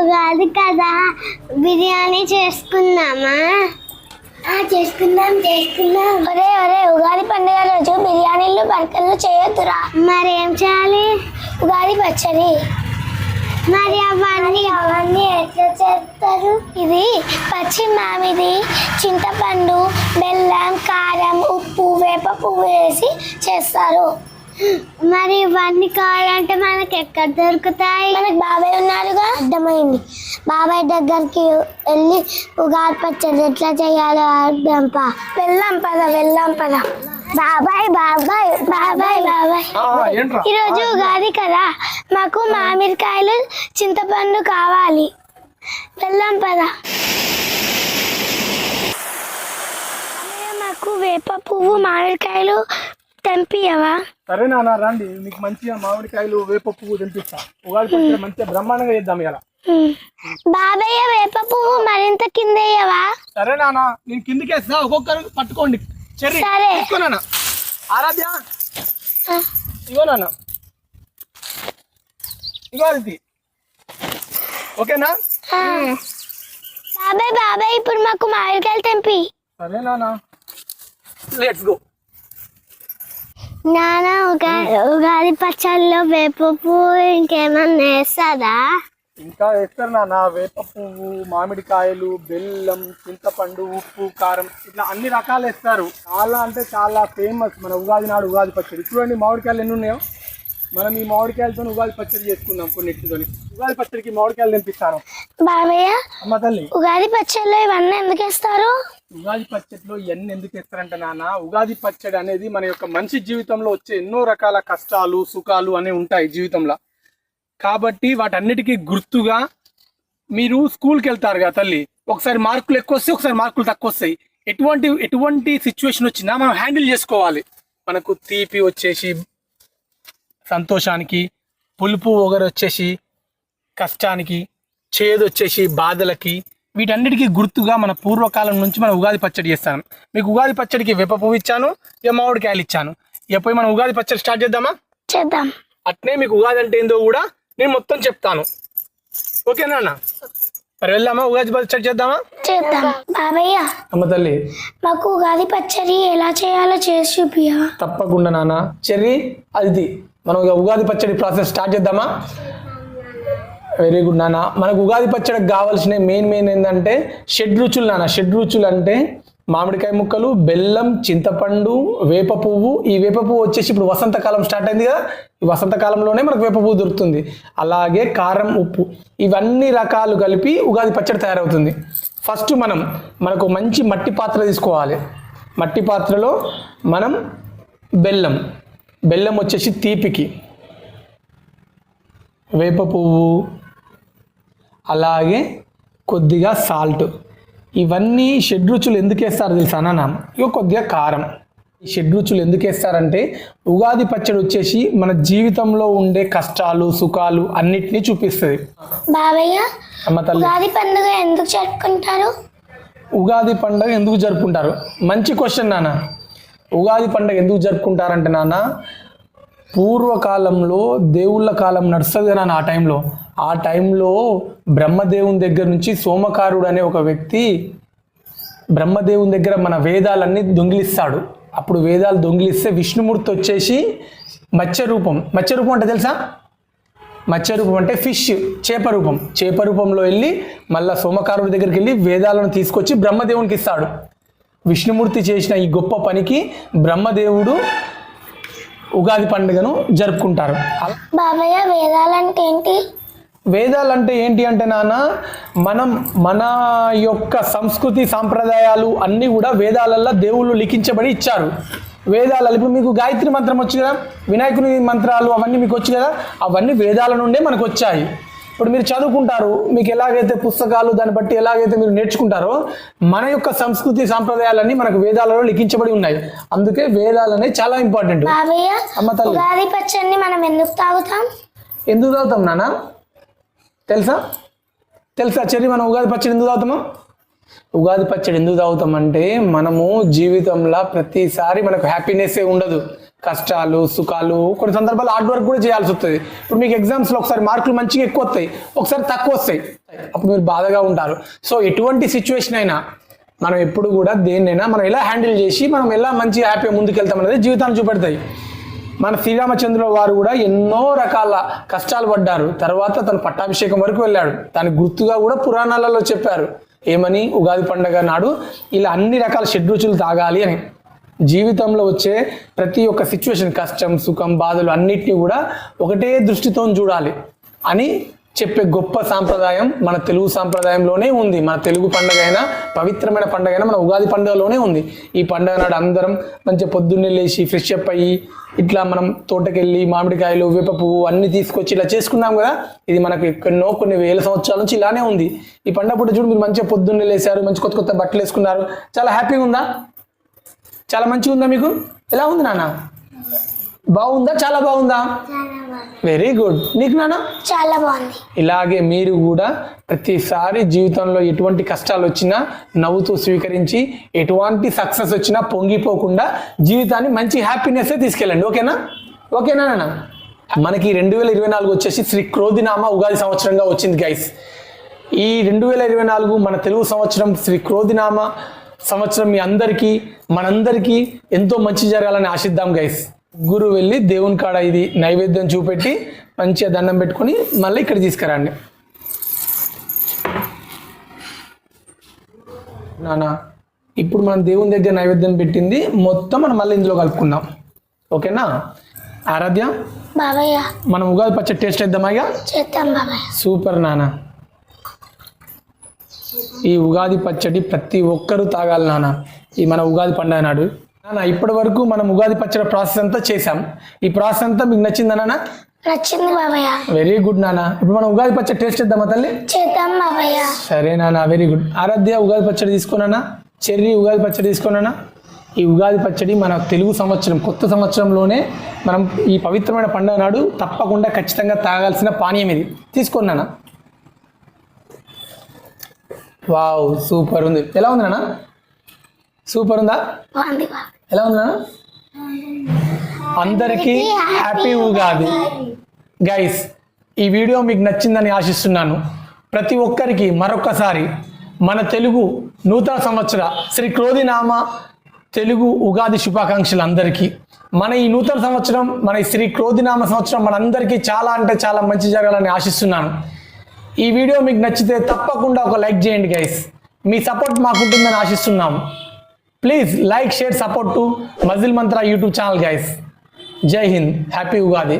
ఉగాది కదా. బిర్యానీ చేసుకుందామా? చేసుకుందాం చేసుకుందాం. ఒరే ఒరే ఉగాది పండుగ రోజు బిర్యానీలు బర్గర్లు చేయొద్దురా. మరి ఏం చేయాలి? ఉగాది పచ్చడి. మరి అవన్నీ అవన్నీ ఎట్లా చేస్తారు? ఇది పచ్చి మామిడి చింతపండు బెల్లం కారం ఉప్పు వేప పువ్వు వేసి చేస్తారు. మరి ఇవన్నీ కావాలంటే మనకి ఎక్కడ దొరుకుతాయి? మనకు బాబాయ్ ఉన్నారుగా అర్థమైంది. బాబాయ్ దగ్గరికి వెళ్ళి ఉగాది పచ్చడి ఎట్లా చేయాలో అర్థం పా. వెళ్ళాం పద వెళ్ళాం పద. బాబాయ్ బాబాయ్ బాబాయ్ బాబాయ్. ఈరోజు ఉగాది కదా. మాకు మామిడికాయలు చింతపండు కావాలి. వెళ్ళాం పద. మాకు వేప పువ్వు మామిడికాయలు తెంపియవా? సరే నాన్న రండి. మీకు మంచిగా మామిడికాయలు వేప పువ్వు తినిపిస్తా ఉగాది పచ్చడి మంచిగా బ్రహ్మాండంగా చేద్దాం ఇలా. బాబయ్య వేప పువ్వు మరింత కిందేయవా? సరే నాన్న నేను కిందికి వేస్తా ఒక్కొక్కరు పట్టుకోండి. చెర్రీ సరే. తీసుకో నాన్న. ఆరాధ్య. ఇగో నాన్న. ఇగో ఇది ఓకేనా? బాబాయ్ బాబాయ్ ఇప్పుడు మాకు మామిడికాయలు తెంపి. సరే నాన్న. లెట్స్ గో నాన్న ఉగా ఉగాది పచ్చడిలో వేప పువ్వు ఇంకేమన్నా వేస్తుందా ఇంకా వేస్తారు నాన్న. వేప పువ్వు మామిడికాయలు బెల్లం చింతపండు ఉప్పు కారం ఇట్లా అన్ని రకాలు వేస్తారు. చాలా అంటే చాలా ఫేమస్ మన ఉగాది నాడు ఉగాది పచ్చడి. చూడండి మామిడికాయలు ఎన్ని ఉన్నాయో. మనం ఈ మామిడికాయలతో ఉగాది పచ్చడి చేసుకుందాం కొన్నిటితోని. ఉగాది పచ్చడికి మామిడికాయలు తెంపిస్తాను బాబయ్య అమ్మ తల్లి. ఉగాది పచ్చడిలో ఇవన్నీ ఎందుకు వేస్తారు? ఉగాది పచ్చడిలో ఇవన్నీ ఎందుకు ఇస్తారంటే నాన్న? ఉగాది పచ్చడి అనేది మన యొక్క మనిషి జీవితంలో వచ్చే ఎన్నో రకాల కష్టాలు సుఖాలు అనేవి ఉంటాయి జీవితంలో. కాబట్టి వాటన్నిటికీ గుర్తుగా మీరు స్కూల్కి వెళ్తారు కదా తల్లి. ఒకసారి మార్కులు ఎక్కువ వస్తాయి ఒకసారి మార్కులు తక్కువ వస్తాయి. ఎటువంటి ఎటువంటి సిచ్యువేషన్ వచ్చినా మనం హ్యాండిల్ చేసుకోవాలి. మనకు తీపి వచ్చేసి సంతోషానికి పులుపు ఒగరు వచ్చేసి కష్టానికి చేదు వచ్చేసి బాధలకి వీటన్నిటికీ గుర్తుగా మన పూర్వకాలం నుంచి మనం ఉగాది పచ్చడి చేస్తాను. మీకు ఉగాది పచ్చడికి వేప పువ్వు ఇచ్చాను ఇక మామిడికాయలు ఇచ్చాను. ఇక పోయి మనం ఉగాది పచ్చడి స్టార్ట్ చేద్దామా? చేద్దాం. అట్నే మీకు ఉగాది అంటే ఏందో కూడా నేను మొత్తం చెప్తాను. ఓకేనా అన్న? మరి వెళ్దామా ఉగాది పచ్చడి చేద్దామా? చేద్దాం. బాబయ్య అమ్మ తల్లి. మాకు ఉగాది పచ్చడి ఎలా చేయాలో చేసి చూపియవా తప్పకుండా నాన్న. చెర్రీ అది మనం ఇక ఉగాది పచ్చడి ప్రాసెస్ స్టార్ట్ చేద్దామా? వెరీ గుడ్ నాన్న. మనకు ఉగాది పచ్చడికి కావాల్సిన మెయిన్ మెయిన్ ఏంటంటే షెడ్ రుచులు నాన్న. షెడ్ రుచులు అంటే మామిడికాయ ముక్కలు బెల్లం చింతపండు వేప పువ్వు. ఈ వేప పువ్వు వచ్చేసి ఇప్పుడు వసంతకాలం స్టార్ట్ అయింది కదా? ఈ వసంతకాలంలోనే మనకు వేప పువ్వు దొరుకుతుంది. అలాగే కారం ఉప్పు. ఇవన్నీ రకాలు కలిపి ఉగాది పచ్చడి తయారవుతుంది. ఫస్ట్ మనం మనకు మంచి మట్టి పాత్ర తీసుకోవాలి. మట్టి పాత్రలో మనం బెల్లం. బెల్లం వచ్చేసి తీపికి. వేప పువ్వు అలాగే కొద్దిగా సాల్ట్. ఇవన్నీ షెడ్ రుచులు ఎందుకు వేస్తారు తెలుసా నాన్న? ఇక కొద్దిగా కారం. ఈ షెడ్ రుచులు ఎందుకు వేస్తారంటే ఉగాది పచ్చడి వచ్చేసి మన జీవితంలో ఉండే కష్టాలు సుఖాలు అన్నిటినీ చూపిస్తుంది. బాబయ్య అమ్మ తల్లి. ఉగాది పండుగ ఎందుకు జరుపుకుంటారు? ఉగాది పండుగ ఎందుకు జరుపుకుంటారు? మంచి క్వశ్చన్ నాన్న. ఉగాది పండుగ ఎందుకు జరుపుకుంటారంటే నాన్న పూర్వకాలంలో దేవుళ్ళ కాలం నడుస్తుంది కదా ఆ టైంలో ఆ టైంలో బ్రహ్మదేవుని దగ్గర నుంచి సోమకారుడు అనే ఒక వ్యక్తి బ్రహ్మదేవుని దగ్గర మన వేదాలన్నీ దొంగిలిస్తాడు. అప్పుడు వేదాలు దొంగిలిస్తే విష్ణుమూర్తి వచ్చేసి మత్స్య రూపం మత్స్య రూపం అంటే తెలుసా? మత్స్య రూపం అంటే ఫిష్ చేప రూపం చేప రూపంలో వెళ్ళి మళ్ళీ సోమకారుడి దగ్గరికి వెళ్ళి వేదాలను తీసుకొచ్చి బ్రహ్మదేవునికి ఇస్తాడు. విష్ణుమూర్తి చేసిన ఈ గొప్ప పనికి బ్రహ్మదేవుడు ఉగాది పండుగను జరుపుకుంటారు. బాబయ్య వేదాలంటే ఏంటి? వేదాలు అంటే ఏంటి అంటే నాన్న మనం మన యొక్క సంస్కృతి సాంప్రదాయాలు అన్నీ కూడా వేదాలల్లో దేవుళ్ళు లిఖించబడి ఇచ్చారు. వేదాలలో ఇప్పుడు మీకు గాయత్రి మంత్రం వచ్చు కదా వినాయకుని మంత్రాలు అవన్నీ మీకు వచ్చు కదా అవన్నీ వేదాల నుండే మనకు వచ్చాయి. ఇప్పుడు మీరు చదువుకుంటారు మీకు ఎలాగైతే పుస్తకాలు దాన్ని బట్టి ఎలాగైతే మీరు నేర్చుకుంటారో మన యొక్క సంస్కృతి సాంప్రదాయాలన్నీ మనకు వేదాలలో లిఖించబడి ఉన్నాయి. అందుకే వేదాలు చాలా ఇంపార్టెంట్ అమ్మ తల్లి. మనం ఎందుకు తాగుతాం? ఎందుకు తాగుతాం నాన్న? తెలుసా? తెలుసా? చర్య మనం ఉగాది పచ్చడి ఎందుకు తాగుతామా? ఉగాది పచ్చడి ఎందుకు తాగుతామంటే మనము జీవితంలో ప్రతిసారి మనకు హ్యాపీనెస్సే ఉండదు. కష్టాలు సుఖాలు కొన్ని సందర్భాలు హార్డ్ వర్క్ కూడా చేయాల్సి వస్తుంది. ఇప్పుడు మీకు ఎగ్జామ్స్లో ఒకసారి మార్కులు మంచిగా ఎక్కువ వస్తాయి. ఒకసారి తక్కువ వస్తాయి. అప్పుడు మీరు బాధగా ఉంటారు. సో ఎటువంటి సిచ్యువేషన్ అయినా మనం ఎప్పుడు కూడా దేన్నైనా మనం ఎలా హ్యాండిల్ చేసి మనం ఎలా మంచి హ్యాపీగా ముందుకెళ్తాం అనేది జీవితాన్ని చూపెడతాయి. మన శ్రీరామచంద్రుల వారు కూడా ఎన్నో రకాల కష్టాలు పడ్డారు. తర్వాత తను పట్టాభిషేకం వరకు వెళ్ళాడు. దానికి గుర్తుగా కూడా పురాణాలలో చెప్పారు. ఏమని? ఉగాది పండగ నాడు ఇలా అన్ని రకాల షడ్రుచులు తాగాలి అని. జీవితంలో వచ్చే ప్రతి ఒక్క సిచ్యువేషన్ కష్టం సుఖం బాధలు అన్నిటినీ కూడా ఒకటే దృష్టితో చూడాలి అని చెప్పే గొప్ప సాంప్రదాయం మన తెలుగు సాంప్రదాయంలోనే ఉంది. మన తెలుగు పండుగ అయినా పవిత్రమైన పండుగ అయినా మన ఉగాది పండుగలోనే ఉంది. ఈ పండుగ నాడు అందరం మంచిగా పొద్దున్నే లేచి ఫ్రెష్ అప్ అయ్యి ఇట్లా మనం తోటకెళ్ళి మామిడికాయలు వేప పువ్వు అన్ని తీసుకొచ్చి ఇలా చేసుకున్నాం కదా ఇది మనకు ఎన్నో కొన్ని వేల సంవత్సరాల నుంచి ఇలానే ఉంది. ఈ పండుగ పూట చూడు మీరు మంచిగా పొద్దున్నే లేచారు మంచి కొత్త కొత్త బట్టలు వేసుకున్నారు. చాలా హ్యాపీగా ఉందా? చాలా మంచిగా ఉందా మీకు? ఎలా ఉంది నాన్న? బాగుందా? చాలా బాగుందా? వెరీ గుడ్ నీకు నాన్న? చాలా బాగుంది. ఇలాగే మీరు కూడా ప్రతిసారి జీవితంలో ఎటువంటి కష్టాలు వచ్చినా నవ్వుతూ స్వీకరించి ఎటువంటి సక్సెస్ వచ్చినా పొంగిపోకుండా జీవితాన్ని మంచి హ్యాపీనెస్ తీసుకెళ్ళండి. ఓకేనా? ఓకేనా నాన్న? మనకి రెండు వేల ఇరవై నాలుగు వచ్చేసి శ్రీ క్రోధినామ ఉగాది సంవత్సరంగా వచ్చింది గైస్ ఈ రెండు వేల ఇరవై నాలుగు మన తెలుగు సంవత్సరం శ్రీ క్రోధినామ సంవత్సరం మీ అందరికీ మనందరికీ ఎంతో మంచి జరగాలని ఆశిద్దాం గైస్ గురు వెళ్ళి దేవుని కాడ ఇది నైవేద్యం చూపెట్టి మంచిగా దండం పెట్టుకొని మళ్ళీ ఇక్కడ తీసుకురండి. నానా ఇప్పుడు మనం దేవుని దగ్గర నైవేద్యం పెట్టింది మొత్తం మనం మళ్ళీ ఇందులో కలుపుకుందాం. ఓకేనా? ఆరాధ్య? బాబయ్య మనం ఉగాది పచ్చడి టేస్ట్ చేద్దామా ఇక? చేద్దాం బాబయ్య సూపర్ నాన్న ఈ ఉగాది పచ్చడి ప్రతి ఒక్కరూ తాగాలి నాన్న ఈ మన ఉగాది పండుగ నాడు. నాన్న ఇప్పటి వరకు మనం ఉగాది పచ్చడి ప్రాసెస్ అంతా చేసాం ఈ ప్రాసెస్ అంతా మీకు నచ్చిందా నాన్న? నచ్చింది బాబయ్య వెరీ గుడ్ నాన్న. ఇప్పుడు మనం ఉగాది పచ్చడి టేస్ట్ చేద్దామా తల్లి? చేద్దాం బాబయ్య సరే నాన్న వెరీ గుడ్ ఆరాధ్య ఉగాది పచ్చడి తీసుకున్నానా చెర్రీ ఉగాది పచ్చడి తీసుకున్నానా ఈ ఉగాది పచ్చడి మన తెలుగు సంవత్సరం కొత్త సంవత్సరంలోనే మనం ఈ పవిత్రమైన పండుగ నాడు తప్పకుండా ఖచ్చితంగా తాగాల్సిన పానీయం ఇది. తీసుకున్నానా వావ్ సూపర్ ఉంది. ఎలా ఉంది నాన్న? సూపర్ ఉందా? ఎలా ఉందా అందరికీ హ్యాపీ ఉగాది. గైస్ ఈ వీడియో మీకు నచ్చిందని ఆశిస్తున్నాను. ప్రతి ఒక్కరికి మరొకసారి మన తెలుగు నూతన సంవత్సర శ్రీ క్రోధినామ తెలుగు ఉగాది శుభాకాంక్షలు అందరికీ. మన ఈ నూతన సంవత్సరం మన శ్రీ క్రోధినామ సంవత్సరం మనందరికీ చాలా అంటే చాలా మంచి జరగాలని ఆశిస్తున్నాను. ఈ వీడియో మీకు నచ్చితే తప్పకుండా ఒక లైక్ చేయండి గైస్ మీ సపోర్ట్ మాకుంటుందని ఆశిస్తున్నాము. Please like share support to muscle Mantra YouTube channel guys జై హింద్ హ్యాపీ ఉగాది